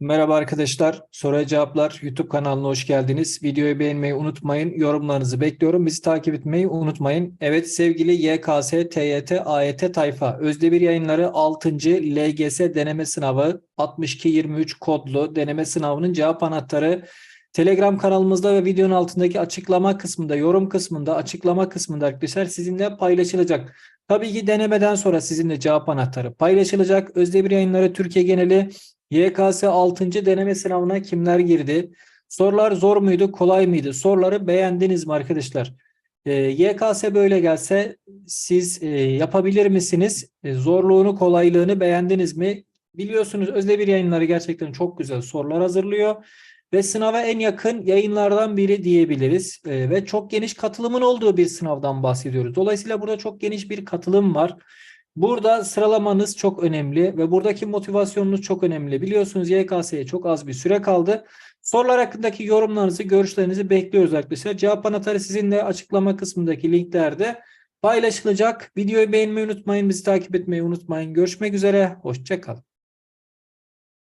Merhaba arkadaşlar. Soruya cevaplar YouTube kanalına hoş geldiniz. Videoyu beğenmeyi unutmayın. Yorumlarınızı bekliyorum. Bizi takip etmeyi unutmayın. Evet sevgili YKS, TYT, AYT tayfa. Özdemir yayınları 6. LGS deneme sınavı 6223 kodlu deneme sınavının cevap anahtarı Telegram kanalımızda ve videonun altındaki açıklama kısmında, yorum kısmında, açıklama kısmında arkadaşlar sizinle paylaşılacak. Tabii ki denemeden sonra sizinle cevap anahtarı paylaşılacak. Özdemir yayınları Türkiye geneli YKS 6. deneme sınavına kimler girdi? Sorular zor muydu, kolay mıydı? Soruları beğendiniz mi arkadaşlar? Ee, YKS böyle gelse siz e, yapabilir misiniz? E, zorluğunu, kolaylığını beğendiniz mi? Biliyorsunuz Özdemir yayınları gerçekten çok güzel sorular hazırlıyor ve sınava en yakın yayınlardan biri diyebiliriz. E, ve çok geniş katılımın olduğu bir sınavdan bahsediyoruz. Dolayısıyla burada çok geniş bir katılım var. Burada sıralamanız çok önemli ve buradaki motivasyonunuz çok önemli. Biliyorsunuz YKS'ye çok az bir süre kaldı. Sorular hakkındaki yorumlarınızı, görüşlerinizi bekliyoruz arkadaşlar. Cevap anahtarı sizinle açıklama kısmındaki linklerde paylaşılacak. Videoyu beğenmeyi unutmayın, bizi takip etmeyi unutmayın. Görüşmek üzere, hoşçakalın.